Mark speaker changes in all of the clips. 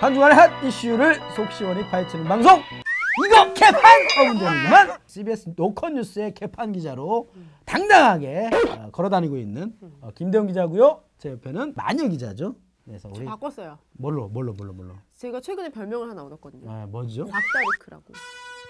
Speaker 1: 한 주간의 핫 이슈를 속 시원히 파헤치는 방송 이거 개판 어문제는구만 CBS 노컷 뉴스의 개판 기자로 당당하게 어, 걸어다니고 있는 어, 김대웅 기자고요. 제 옆에는 마녀 기자죠. 그래서 우리
Speaker 2: 바꿨어요.
Speaker 1: 뭘로 뭘로 뭘로 뭘로.
Speaker 2: 제가 최근에 별명을 하나 얻었거든요.
Speaker 1: 아 뭐죠?
Speaker 2: 곽다르크라고.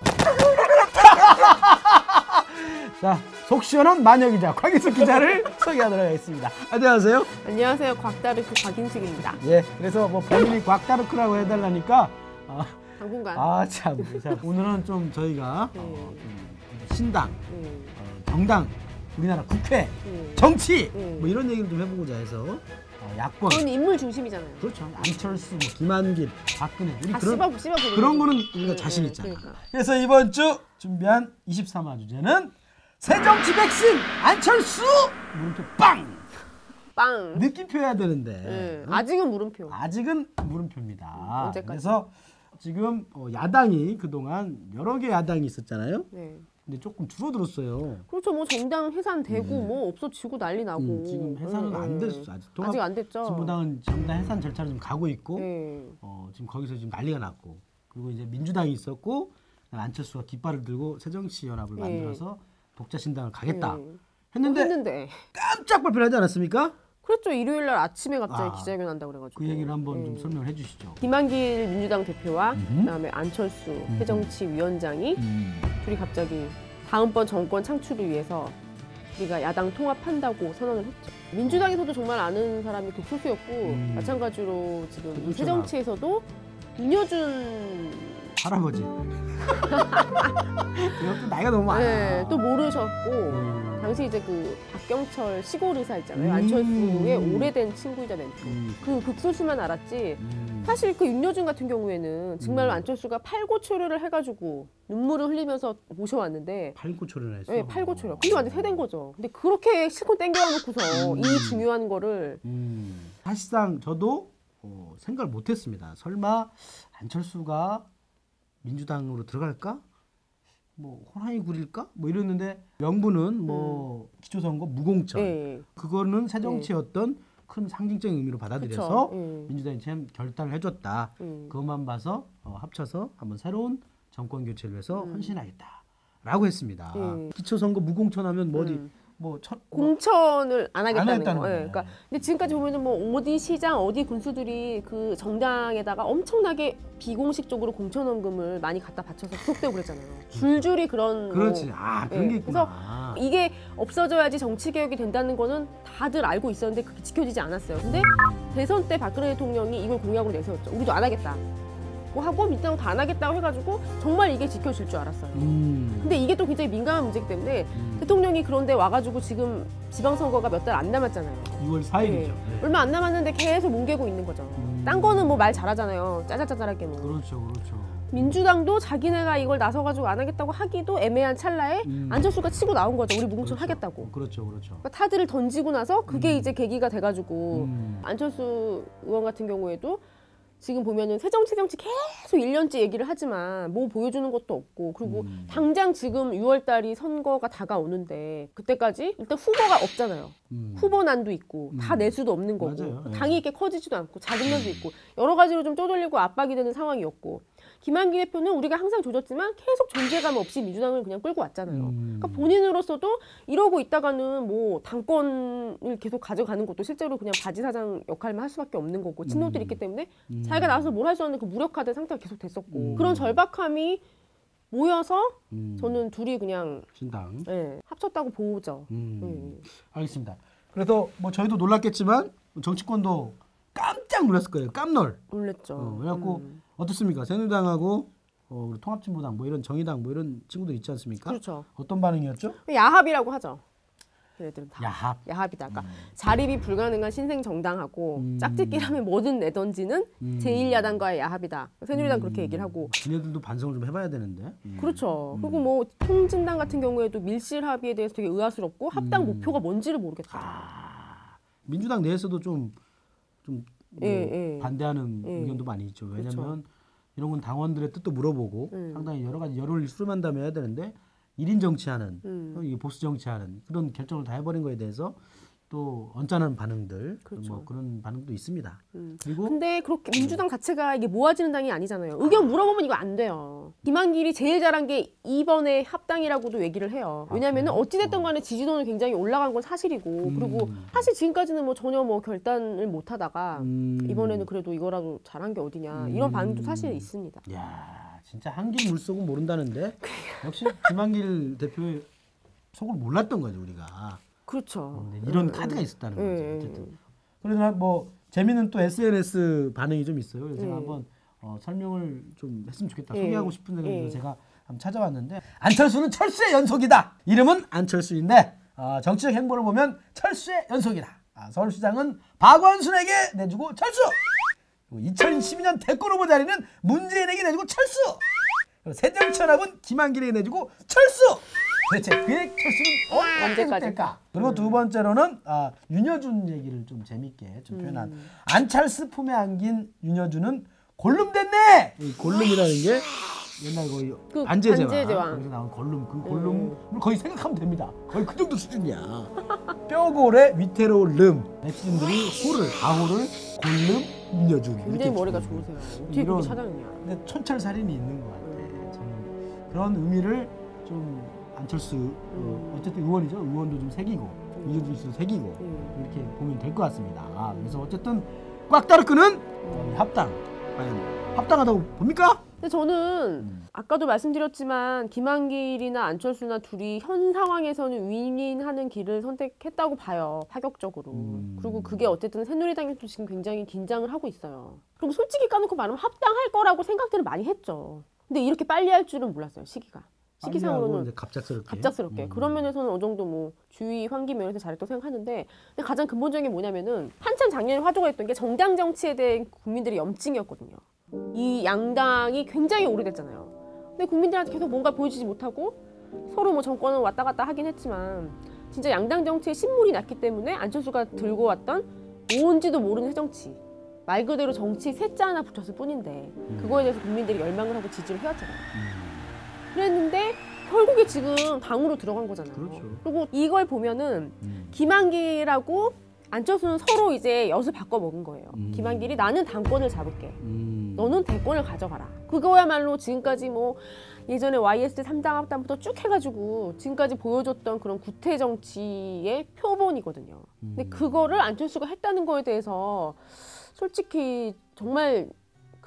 Speaker 1: 자, 속 시원한 마녀 기자 곽인숙 기자를 소개하도록 하겠습니다. 안녕하세요.
Speaker 2: 안녕하세요. 곽다르크 곽인숙입니다.
Speaker 1: 예, 그래서 뭐 본인이 곽다르크라고 해달라니까 아,
Speaker 2: 당분간.
Speaker 1: 아 참, 자, 오늘은 좀 저희가
Speaker 2: 네.
Speaker 1: 어, 좀 신당,
Speaker 2: 음,
Speaker 1: 어, 정당, 우리나라 국회,
Speaker 2: 음.
Speaker 1: 정치
Speaker 2: 음.
Speaker 1: 뭐 이런 얘기를 좀 해보고자 해서 어, 야권
Speaker 2: 그건 인물 중심이잖아요.
Speaker 1: 그렇죠 안철수, 뭐 김한길, 박근혜 우리
Speaker 2: 다
Speaker 1: 그런
Speaker 2: 씹어 씹어 보는
Speaker 1: 그런. 거는 우리가
Speaker 2: 음,
Speaker 1: 자신
Speaker 2: 음,
Speaker 1: 있잖아.
Speaker 2: 그러니까.
Speaker 1: 그래서 이번 주 준비한 23화 주제는 새정치 백신 안철수 물음표 빵
Speaker 2: 빵.
Speaker 1: 느낌표 해야 되는데
Speaker 2: 네.
Speaker 1: 응?
Speaker 2: 아직은 물음표.
Speaker 1: 아직은 물음표입니다.
Speaker 2: 음, 언제까지?
Speaker 1: 그래서 지금 어, 야당이 그동안 여러 개 야당이 있었잖아요.
Speaker 2: 네.
Speaker 1: 근데 조금 줄어들었어요.
Speaker 2: 그렇죠. 뭐 정당 해산되고 뭐 없어지고 난리 나고.
Speaker 1: 음, 지금 해산은
Speaker 2: 음,
Speaker 1: 안
Speaker 2: 음.
Speaker 1: 됐어. 아직 통합
Speaker 2: 아직 안 됐죠.
Speaker 1: 진보당은 정당 해산 절차를 좀 가고 있고
Speaker 2: 네.
Speaker 1: 어, 지금 거기서 지금 난리가 났고 그리고 이제 민주당이 있었고 안철수가 깃발을 들고 새정치연합을
Speaker 2: 네.
Speaker 1: 만들어서 독자 신당을 가겠다
Speaker 2: 네.
Speaker 1: 했는데
Speaker 2: 했는데
Speaker 1: 깜짝 발표를 하지 않았습니까?
Speaker 2: 그렇죠. 일요일 날 아침에 갑자기
Speaker 1: 아,
Speaker 2: 기자회견 한다고 그래가지고.
Speaker 1: 그 얘기를 한번
Speaker 2: 네.
Speaker 1: 좀 설명을 해주시죠.
Speaker 2: 김한길 민주당 대표와
Speaker 1: 음흠.
Speaker 2: 그다음에 안철수 새정치위원장이
Speaker 1: 음.
Speaker 2: 둘이 갑자기 다음번 정권 창출을 위해서 우리가 야당 통합한다고 선언을 했죠. 민주당에서도 정말 아는 사람이 극소수였고
Speaker 1: 음.
Speaker 2: 마찬가지로 지금. 새정치에서도 윤여준
Speaker 1: 할아버지. 이것도 나이가 너무 많아.
Speaker 2: 네, 또 모르셨고
Speaker 1: 음.
Speaker 2: 당시 이제 그 박경철 시골 의사 있잖아요.
Speaker 1: 음.
Speaker 2: 안철수의 오래된 친구이자 멘토.
Speaker 1: 음.
Speaker 2: 그 극소수만 알았지.
Speaker 1: 음.
Speaker 2: 사실 그 윤여준 같은 경우에는 정말로
Speaker 1: 음.
Speaker 2: 안철수가 팔고초려를 해가지고 눈물을 흘리면서 모셔왔는데
Speaker 1: 팔고초를 했어.
Speaker 2: 네, 팔고초려. 근데 완전 세된 거죠. 근데 그렇게 실컷 땡겨놓고서
Speaker 1: 음.
Speaker 2: 이 중요한 거를
Speaker 1: 음. 사실상 저도 어, 생각을 못했습니다. 설마 안철수가 민주당으로 들어갈까? 뭐 호랑이 굴일까? 뭐 이랬는데 명분은 뭐 기초선거 무공천.
Speaker 2: 음. 네.
Speaker 1: 그거는 새정치의 어떤 큰 상징적인 의미로 받아들여서.
Speaker 2: 예.
Speaker 1: 민주당이 참 결단을 해줬다.
Speaker 2: 음.
Speaker 1: 그것만 봐서 어, 합쳐서 한번 새로운 정권 교체를 위해서
Speaker 2: 음.
Speaker 1: 헌신하겠다라고 했습니다.
Speaker 2: 음.
Speaker 1: 기초선거 무공천하면 뭐 어디
Speaker 2: 음.
Speaker 1: 뭐 첫,
Speaker 2: 공천을 안 하겠다는,
Speaker 1: 하겠다는
Speaker 2: 거. 예,
Speaker 1: 거네.
Speaker 2: 그러니까 근데 지금까지 보면은 뭐 어디 시장 어디 군수들이 그 정당에다가 엄청나게 비공식적으로 공천원금을 많이 갖다 바쳐서 소속되고 그랬잖아요. 줄줄이 그런
Speaker 1: 그렇지.
Speaker 2: 뭐
Speaker 1: 아 그런
Speaker 2: 예,
Speaker 1: 게 있구나.
Speaker 2: 이게 없어져야지 정치 개혁이 된다는 거는 다들 알고 있었는데 그게 지켜지지 않았어요. 근데 대선 때 박근혜 대통령이 이걸 공약으로 내세웠죠. 우리도 안 하겠다. 뭐 하고 민주당 다안 하겠다고 해가지고 정말 이게 지켜질 줄 알았어요.
Speaker 1: 음.
Speaker 2: 근데 이게 또 굉장히 민감한 문제이기 때문에
Speaker 1: 음.
Speaker 2: 대통령이 그런데 와가지고 지금 지방선거가 몇 달 안 남았잖아요.
Speaker 1: 6월 4일이죠.
Speaker 2: 네. 얼마 안 남았는데 계속 뭉개고 있는 거죠.
Speaker 1: 음.
Speaker 2: 딴 거는 뭐 말 잘하잖아요. 짜잘짜잘하게 뭐.
Speaker 1: 그렇죠, 그렇죠.
Speaker 2: 민주당도 자기네가 이걸 나서가지고 안 하겠다고 하기도 애매한 찰나에
Speaker 1: 음.
Speaker 2: 안철수가 치고 나온 거죠. 우리 뭉쳐
Speaker 1: 그렇죠.
Speaker 2: 하겠다고.
Speaker 1: 그렇죠, 그렇죠.
Speaker 2: 그러니까 타들을 던지고 나서 그게
Speaker 1: 음.
Speaker 2: 이제 계기가 돼가지고
Speaker 1: 음.
Speaker 2: 안철수 의원 같은 경우에도 지금 보면은 새정치 새정치 계속 1년째 얘기를 하지만 뭐 보여주는 것도 없고 그리고
Speaker 1: 음.
Speaker 2: 당장 지금 6월 달이 선거가 다가오는데 그때까지 일단 후보가 없잖아요.
Speaker 1: 음.
Speaker 2: 후보난도 있고 다
Speaker 1: 음.
Speaker 2: 낼 수도 없는 거고
Speaker 1: 맞아요. 네.
Speaker 2: 당이 이렇게 커지지도 않고 자금난도 있고 여러 가지로 좀 쪼들리고 압박이 되는 상황이었고 김한기 대표는 우리가 항상 조졌지만 계속 존재감 없이 민주당을 그냥 끌고 왔잖아요.
Speaker 1: 음.
Speaker 2: 그러니까 본인으로서도 이러고 있다가는 뭐 당권을 계속 가져가는 것도 실제로 그냥 바지 사장 역할만 할 수밖에 없는 거고 친노들이
Speaker 1: 음.
Speaker 2: 있기 때문에
Speaker 1: 음.
Speaker 2: 자기가 나와서 뭘 할 수 없는 그 무력화된 상태가 계속 됐었고
Speaker 1: 음.
Speaker 2: 그런 절박함이 모여서
Speaker 1: 음.
Speaker 2: 저는 둘이 그냥
Speaker 1: 신당.
Speaker 2: 예, 합쳤다고 보죠.
Speaker 1: 음.
Speaker 2: 음.
Speaker 1: 알겠습니다. 그래서 뭐 저희도 놀랐겠지만 정치권도 깜짝 놀랐을 거예요. 깜놀.
Speaker 2: 놀랬죠.
Speaker 1: 어, 그래갖고
Speaker 2: 음. 어떻습니까?
Speaker 1: 새누리당하고 어, 통합진보당 뭐 이런 정의당 뭐 이런 친구들 있지 않습니까?
Speaker 2: 그렇죠.
Speaker 1: 어떤 반응이었죠?
Speaker 2: 야합이라고 하죠. 얘네들은 다
Speaker 1: 야합.
Speaker 2: 야합이다. 그러니까 자립이 불가능한 신생 정당하고
Speaker 1: 음.
Speaker 2: 짝짓기라면 뭐든 내던지는
Speaker 1: 음.
Speaker 2: 제1야당과의 야합이다. 새누리당
Speaker 1: 음.
Speaker 2: 그렇게 얘기를 하고
Speaker 1: 지네들도 반성을 좀 해봐야 되는데. 음.
Speaker 2: 그렇죠.
Speaker 1: 음.
Speaker 2: 그리고 뭐 통진당 같은 경우에도 밀실 합의에 대해서 되게 의아스럽고 합당
Speaker 1: 음.
Speaker 2: 목표가 뭔지를 모르겠다.
Speaker 1: 아, 민주당 내에서도 좀, 좀뭐
Speaker 2: 예, 예.
Speaker 1: 반대하는
Speaker 2: 예.
Speaker 1: 의견도 많이 있죠. 왜냐하면
Speaker 2: 그렇죠.
Speaker 1: 이런 건 당원들의 뜻도 물어보고
Speaker 2: 음.
Speaker 1: 상당히 여러 가지 여론을 수렴한 다음에 해야 되는데 일인 정치하는
Speaker 2: 음.
Speaker 1: 이 보수 정치하는 그런 결정을 다 해버린 거에 대해서 또 언짢은 반응들
Speaker 2: 그렇죠.
Speaker 1: 뭐 그런 반응도 있습니다.
Speaker 2: 음.
Speaker 1: 그리고
Speaker 2: 근데 그렇게 민주당 자체가 이게 모아지는 당이 아니잖아요. 의견 물어보면 이거 안 돼요. 김한길이 제일 잘한 게 이번에 합당이라고도 얘기를 해요. 왜냐면은
Speaker 1: 아?
Speaker 2: 어찌됐든 간에 지지도는 굉장히 올라간 건 사실이고
Speaker 1: 음.
Speaker 2: 그리고 사실 지금까지는 뭐 전혀 뭐 결단을 못 하다가
Speaker 1: 음,
Speaker 2: 이번에는 그래도 이거라도 잘한 게 어디냐 이런 반응도 사실 있습니다.
Speaker 1: 야 진짜 한길 물속은 모른다는데 역시 김한길 대표의 속을 몰랐던 거죠 우리가
Speaker 2: 그렇죠.
Speaker 1: 네, 이런
Speaker 2: 음,
Speaker 1: 카드가
Speaker 2: 음.
Speaker 1: 있었다는
Speaker 2: 음,
Speaker 1: 거죠.
Speaker 2: 음,
Speaker 1: 어쨌든 그러나 뭐 재미는 또 SNS 반응이 좀 있어요. 그래서 제가
Speaker 2: 음.
Speaker 1: 한번 어, 설명을 좀 했으면 좋겠다.
Speaker 2: 예.
Speaker 1: 소개하고 싶은데
Speaker 2: 예.
Speaker 1: 제가 한번 찾아왔는데 안철수는 철수의 연속이다. 이름은 안철수인데 어, 정치적 행보를 보면 철수의 연속이다. 아, 서울시장은 박원순에게 내주고 철수. 그리고 2012년 대권 후보 자리는 문재인에게 내주고 철수. 새정치연합은 김한길에게 내주고 철수. 도대체 그의 철수는 언제까지
Speaker 2: 언제까지?
Speaker 1: 될까? 그리고 두 번째로는 아, 윤여준 얘기를 좀 재밌게 좀 표현한 안철수 품에 안긴 윤여준은 골룸 됐네. 이 골룸이라는 게 옛날 거의
Speaker 2: 그
Speaker 1: 반제제왕
Speaker 2: 반제제왕.
Speaker 1: 거기서 나온 골룸 그 골룸을 거의 생각하면 됩니다. 거의 그 정도 수준이야. 뼈골에 위태로울 름 네티즌들이 호를 아호를 골룸 윤여준
Speaker 2: 굉장히 머리가. 좋으세요. 어떻게
Speaker 1: 이런-
Speaker 2: 그렇게 찾아냈냐.
Speaker 1: 근데 촌철살인이 있는 것 같아. 저는 그런 의미를 좀 안철수 어, 어쨌든 의원이죠. 의원도 좀 새기고 윤여준 씨도 새기고
Speaker 2: 음.
Speaker 1: 이렇게 보면 될 것 같습니다. 아, 그래서 어쨌든 꽉따르 끄는 어, 이 합당 과연 합당하다고 봅니까?
Speaker 2: 근데 저는
Speaker 1: 음.
Speaker 2: 아까도 말씀드렸지만 김한길이나 안철수나 둘이 현 상황에서는 윈윈하는 길을 선택했다고 봐요 파격적으로
Speaker 1: 음.
Speaker 2: 그리고 그게 어쨌든 새누리당에도 지금 굉장히 긴장을 하고 있어요 그리고 솔직히 까놓고 말하면 합당할 거라고 생각들을 많이 했죠 근데 이렇게 빨리 할 줄은 몰랐어요 시기가 시기상으로는
Speaker 1: 갑작스럽게
Speaker 2: 갑작스럽게
Speaker 1: 음.
Speaker 2: 그런 면에서는 어느 정도 뭐 주의 환기 면에서 잘했다고 생각하는데 근데 가장 근본적인 게 뭐냐면은 한참 작년에 화두가 있던 게 정당 정치에 대한 국민들의 염증이었거든요. 이 양당이 굉장히 오래됐잖아요. 근데 국민들한테 계속 뭔가 보여주지 못하고 서로 뭐 정권은 왔다 갔다 하긴 했지만 진짜 양당 정치에 신물이 났기 때문에 안철수가 들고 왔던 뭔지도 모르는 새정치 말 그대로 정치 세자 하나 붙였을 뿐인데 그거에 대해서 국민들이 열망을 하고 지지를 해왔잖아요.
Speaker 1: 음.
Speaker 2: 그랬는데 결국에 지금 당으로 들어간 거잖아요.
Speaker 1: 그렇죠.
Speaker 2: 리고 이걸 보면은
Speaker 1: 음.
Speaker 2: 김한길하고 안철수는 서로 이제 엿을 바꿔 먹은 거예요.
Speaker 1: 음.
Speaker 2: 김한길이 나는 당권을 잡을게.
Speaker 1: 음.
Speaker 2: 너는 대권을 가져가라. 그거야말로 지금까지 뭐 예전에 YS 3당 합당부터 쭉 해가지고 지금까지 보여줬던 그런 구태 정치의 표본이거든요. 근데
Speaker 1: 음.
Speaker 2: 그거를 안철수가 했다는 거에 대해서 솔직히 정말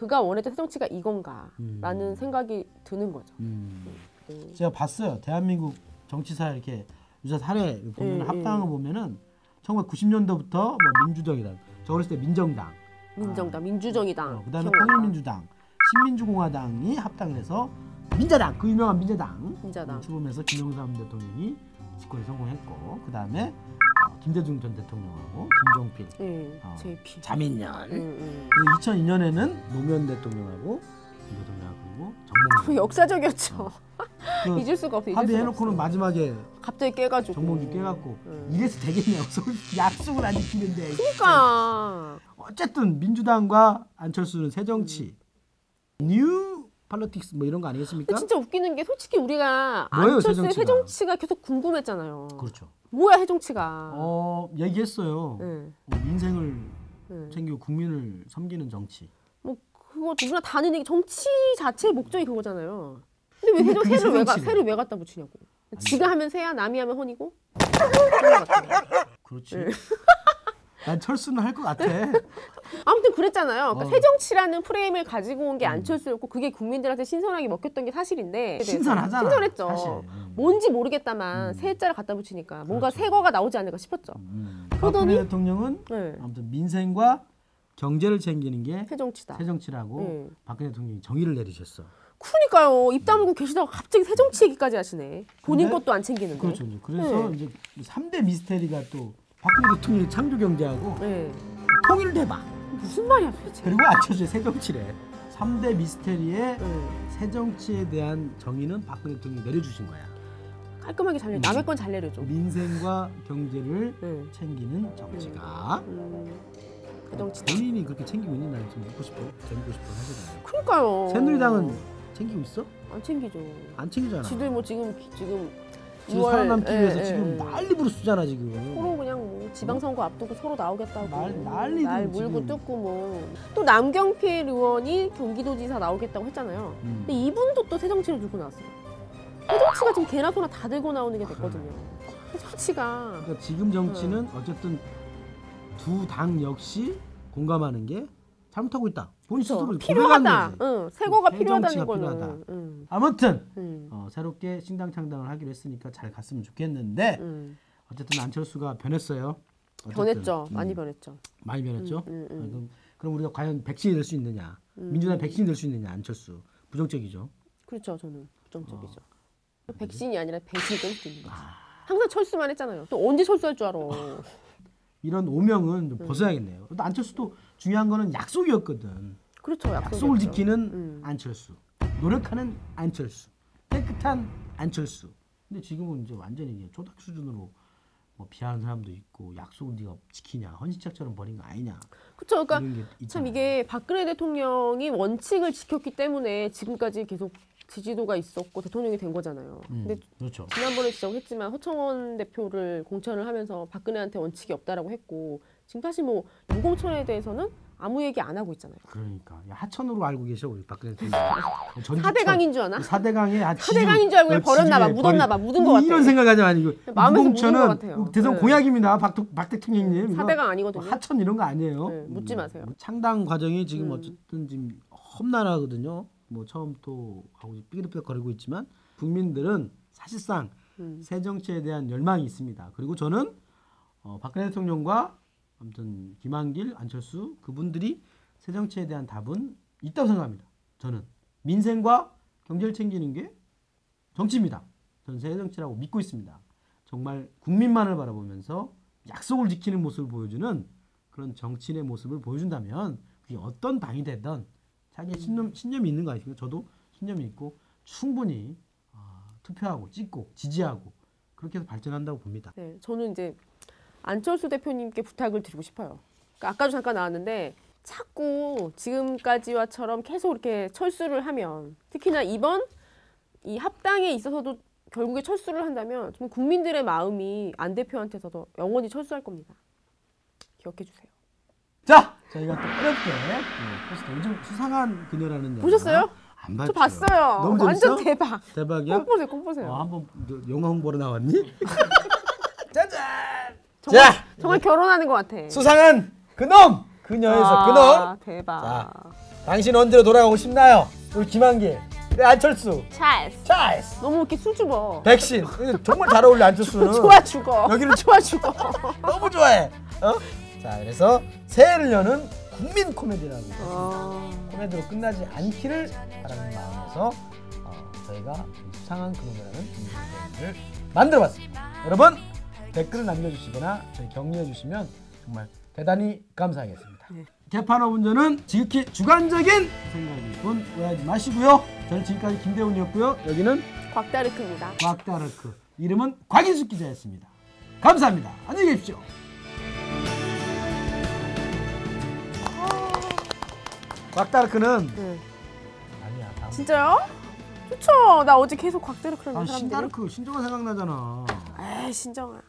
Speaker 2: 그가 원했던 정치가 이건가라는
Speaker 1: 음.
Speaker 2: 생각이 드는 거죠.
Speaker 1: 음.
Speaker 2: 네.
Speaker 1: 제가 봤어요. 대한민국 정치사 이렇게 유사 사례 보면
Speaker 2: 음,
Speaker 1: 합당을 보면은 1990년도부터 뭐 민주정이다. 저 어렸을 때 민정당,
Speaker 2: 민정당, 민주정의당,
Speaker 1: 어, 그다음에. 통일민주당, 신민주공화당이 합당을 해서 민자당, 그 유명한 민자당
Speaker 2: 민자당.
Speaker 1: 출범해서 김영삼 대통령이 집권에 성공했고, 그다음에 어, 김대중 전 대통령하고 김종필,
Speaker 2: 예,
Speaker 1: 어.
Speaker 2: JP.
Speaker 1: 자민련.
Speaker 2: 음, 음.
Speaker 1: 그리고 2002년에는 노무현 대통령하고 김 대통령하고 그리고
Speaker 2: 그
Speaker 1: 정몽주.
Speaker 2: 역사적이었죠.
Speaker 1: 그
Speaker 2: 잊을 수가 없어.
Speaker 1: 합의해놓고는. 마지막에
Speaker 2: 갑자기 깨가지고.
Speaker 1: 정몽주 깨갖고
Speaker 2: 음.
Speaker 1: 이래서 되겠냐고 약속을 안 지키는데
Speaker 2: 그러니까
Speaker 1: 어쨌든 민주당과 안철수는 새정치 뉴 팔로틱스 뭐 이런 거 아니겠습니까?
Speaker 2: 진짜 웃기는 게 솔직히 우리가
Speaker 1: 뭐예요,
Speaker 2: 안철수의
Speaker 1: 새정치가?
Speaker 2: 새정치가 계속 궁금했잖아요.
Speaker 1: 그렇죠.
Speaker 2: 뭐야 새정치가.
Speaker 1: 어 얘기했어요.
Speaker 2: 예,
Speaker 1: 어, 민생을
Speaker 2: 예.
Speaker 1: 챙기고 국민을 섬기는 정치.
Speaker 2: 뭐 그거 누구나 다 아는 얘기. 정치 자체의 목적이 그거잖아요. 근데 왜
Speaker 1: 그게
Speaker 2: 새를 왜 가. 새를 왜 갖다 붙이냐고. 지가 하면 새야, 남이 하면 같아요.
Speaker 1: 그렇지.
Speaker 2: 네.
Speaker 1: 난 철수는 할 것 같아.
Speaker 2: 아무튼 그랬잖아요. 그러니까
Speaker 1: 어.
Speaker 2: 새정치라는 프레임을 가지고 온 게 안철수였고 그게 국민들한테 신선하게 먹혔던 게 사실인데
Speaker 1: 신선하잖아.
Speaker 2: 신선했죠.
Speaker 1: 사실. 음.
Speaker 2: 뭔지 모르겠다만
Speaker 1: 음.
Speaker 2: 새자를 갖다 붙이니까 뭔가
Speaker 1: 그렇죠.
Speaker 2: 새거가 나오지 않을까 싶었죠.
Speaker 1: 음.
Speaker 2: 그러더니-
Speaker 1: 대통령은
Speaker 2: 네.
Speaker 1: 아무튼 민생과 경제를 챙기는 게
Speaker 2: 새정치다.
Speaker 1: 새정치라고
Speaker 2: 네.
Speaker 1: 박근혜 대통령이 정의를 내리셨어.
Speaker 2: 그러니까요. 입 다물고 계시다가 갑자기 새정치 얘기까지 하시네. 본인
Speaker 1: 근데-
Speaker 2: 것도 안 챙기는데.
Speaker 1: 그렇죠. 그래서
Speaker 2: 네.
Speaker 1: 이제 3대 미스테리가 또 박근혜 대통령의 창조 경제하고
Speaker 2: 네.
Speaker 1: 통일 대박
Speaker 2: 무슨 말이야 도대체.
Speaker 1: 그리고 안철수의 새정치래. 3대 미스테리의
Speaker 2: 네.
Speaker 1: 새정치에 대한 정의는 박근혜 대통령이 내려주신 거야.
Speaker 2: 깔끔하게 잘 내.
Speaker 1: 음.
Speaker 2: 남의 건 잘 내려줘.
Speaker 1: 민생과 경제를
Speaker 2: 네.
Speaker 1: 챙기는 정치가
Speaker 2: 음, 새정치다.
Speaker 1: 본인이 그렇게 챙기고 있는 날좀 묻고 싶어, 재묻고 싶어 하거든요.
Speaker 2: 그러니까요.
Speaker 1: 새누리당은 챙기고 있어?
Speaker 2: 안 챙기죠.
Speaker 1: 안 챙기잖아.
Speaker 2: 지들 뭐 지금 지금
Speaker 1: 지금
Speaker 2: 유월,
Speaker 1: 살아남기
Speaker 2: 예,
Speaker 1: 위해서
Speaker 2: 예,
Speaker 1: 지금
Speaker 2: 예.
Speaker 1: 난리 부르스잖아 지금.
Speaker 2: 서로 그냥 뭐 지방선거 앞두고 서로 나오겠다고
Speaker 1: 난- 난리도
Speaker 2: 날 물고
Speaker 1: 지금.
Speaker 2: 뜯고 뭐 또 남경필 의원이 경기도지사 나오겠다고 했잖아요.
Speaker 1: 음.
Speaker 2: 근데 이분도 또 새정치를 들고 나왔어요. 새정치가 지금 개나 소나 다 들고 나오는 게 됐거든요. 새정치가
Speaker 1: 그러니까 지금 정치는 어쨌든 두 당 역시 공감하는 게 잘못하고 있다. 본인 스스로. 고백한
Speaker 2: 필요하다. 응, 새거가
Speaker 1: 새정치가
Speaker 2: 필요하다는 거는.
Speaker 1: 필요하다.
Speaker 2: 응,
Speaker 1: 아무튼
Speaker 2: 응,
Speaker 1: 어, 새롭게 신당 창당을 하기로 했으니까 잘 갔으면 좋겠는데
Speaker 2: 응.
Speaker 1: 어쨌든 안철수가 변했어요. 어쨌든.
Speaker 2: 변했죠.
Speaker 1: 음,
Speaker 2: 많이 변했죠.
Speaker 1: 많이 변했죠.
Speaker 2: 음, 음, 음.
Speaker 1: 아, 그럼, 그럼 우리가 과연 백신이 될 수 있느냐? 민주당 백신이 될 수 있느냐? 안철수 부정적이죠.
Speaker 2: 그렇죠. 저는 부정적이죠.
Speaker 1: 어.
Speaker 2: 백신이 아니라 배신을 듣는 거죠.
Speaker 1: 아.
Speaker 2: 항상 철수만 했잖아요. 또 언제 철수할 줄 알아.
Speaker 1: 이런 오명은
Speaker 2: 음.
Speaker 1: 좀 벗어야겠네요. 또 안철수도 중요한 거는 약속이었거든.
Speaker 2: 그렇죠.
Speaker 1: 약속을
Speaker 2: 약속이었죠.
Speaker 1: 지키는
Speaker 2: 음.
Speaker 1: 안철수, 노력하는 안철수, 깨끗한 안철수. 근데 지금은 이제 완전히 초등 수준으로 뭐 비하하는 사람도 있고 약속을 네가 지키냐 헌신짝처럼 버린 거 아니냐
Speaker 2: 그렇죠. 그러니까 참. 이게 박근혜 대통령이 원칙을 지켰기 때문에 지금까지 계속 지지도가 있었고 대통령이 된 거잖아요.
Speaker 1: 음,
Speaker 2: 근데
Speaker 1: 그렇죠.
Speaker 2: 지난번에 지적했지만 허청원 대표를 공천을 하면서 박근혜한테 원칙이 없다라고 했고 지금 사실 뭐 유공천에 대해서는 아무 얘기 안 하고 있잖아요.
Speaker 1: 그러니까 야, 하천으로 알고 계셔 우리 박근혜 대통령.
Speaker 2: 사대강인 줄 아나?
Speaker 1: 사대강의 아,
Speaker 2: 사대강인 줄 알고 버렸나 봐, 묻었나 봐, 묻은 것 같아.
Speaker 1: 이런 생각하지
Speaker 2: 묻은
Speaker 1: 유공천은. 대선
Speaker 2: 네.
Speaker 1: 공약입니다. 박, 박 대통령님.
Speaker 2: 사대강 아니거든요.
Speaker 1: 하천 이런 거 아니에요.
Speaker 2: 네, 묻지 마세요.
Speaker 1: 창당 과정이 지금
Speaker 2: 음.
Speaker 1: 어쨌든 지금 험난하거든요. 뭐 처음부터 하고 삐그덕삐그덕 거리고 있지만 국민들은 사실상
Speaker 2: 음.
Speaker 1: 새 정치에 대한 열망이 있습니다. 그리고 저는 어, 박근혜 대통령과 아무튼 김한길, 안철수 그분들이 새 정치에 대한 답은 있다고 생각합니다. 저는 민생과 경제를 챙기는 게 정치입니다. 저는 새 정치라고 믿고 있습니다. 정말 국민만을 바라보면서 약속을 지키는 모습을 보여주는 그런 정치인의 모습을 보여준다면 그게 어떤 당이 되든 자기의 신념, 신념이 있는 거 아니겠습니까? 저도 신념이 있고 충분히 아, 투표하고 찍고 지지하고 그렇게 해서 발전한다고 봅니다.
Speaker 2: 네, 저는 이제 안철수 대표님께 부탁을 드리고 싶어요. 그러니까 아까도 잠깐 나왔는데 자꾸 지금까지와처럼 계속 이렇게 철수를 하면 특히나 이번 이 합당에 있어서도 결국에 철수를 한다면 좀 국민들의 마음이 안 대표한테서도 영원히 철수할 겁니다. 기억해 주세요.
Speaker 1: 자, 저희가 또 어렵게 네, 포스터 요즘 수상한 그녀라는 영화
Speaker 2: 보셨어요?
Speaker 1: 안 봤죠.
Speaker 2: 저 봤어요.
Speaker 1: 너무
Speaker 2: 완전
Speaker 1: 재밌어?
Speaker 2: 대박.
Speaker 1: 대박이야?
Speaker 2: 꼭 보세요, 꼭 보세요.
Speaker 1: 어, 한번 너 영화 홍보로 나왔니? 짜잔.
Speaker 2: 정말,
Speaker 1: 자,
Speaker 2: 정말 결혼하는 것 같아.
Speaker 1: 수상한 그놈 그녀에서
Speaker 2: 아,
Speaker 1: 그놈.
Speaker 2: 대박.
Speaker 1: 자. 당신 언제로 돌아가고 싶나요? 우리 김한길, 우리 안철수,
Speaker 2: 찰스.
Speaker 1: 찰스,
Speaker 2: 너무 이렇게 수줍어.
Speaker 1: 백신. 정말 잘 어울려 안철수는.
Speaker 2: 좋아 죽어.
Speaker 1: 여기는
Speaker 2: 좋아 죽어.
Speaker 1: 너무 좋아해. 어? 자, 그래서 새해를 여는 국민 코미디라고
Speaker 2: 어.
Speaker 1: 코미디로 끝나지 않기를 바라는 마음에서 어, 저희가 이 수상한 그놈이라는 중국을 만들어봤습니다. 여러분 댓글을 남겨주시거나 저희 격려해주시면 정말 대단히 감사하겠습니다.
Speaker 2: 네.
Speaker 1: 개판 어운전은 지극히 주관적인 생각일 뿐 오해하지 마시고요. 저는 지금까지 김대훈이었고요. 여기는
Speaker 2: 곽다르크입니다.
Speaker 1: 곽다르크 이름은 곽인숙 기자였습니다. 감사합니다. 안녕히 계십시오. 곽다르크는
Speaker 2: 네.
Speaker 1: 아니야. 다음.
Speaker 2: 진짜요? 좋죠. 나 어제 계속 곽다르크라는
Speaker 1: 아
Speaker 2: 사람들이.
Speaker 1: 신다르크 신정아 생각나잖아.
Speaker 2: 에이 신정아.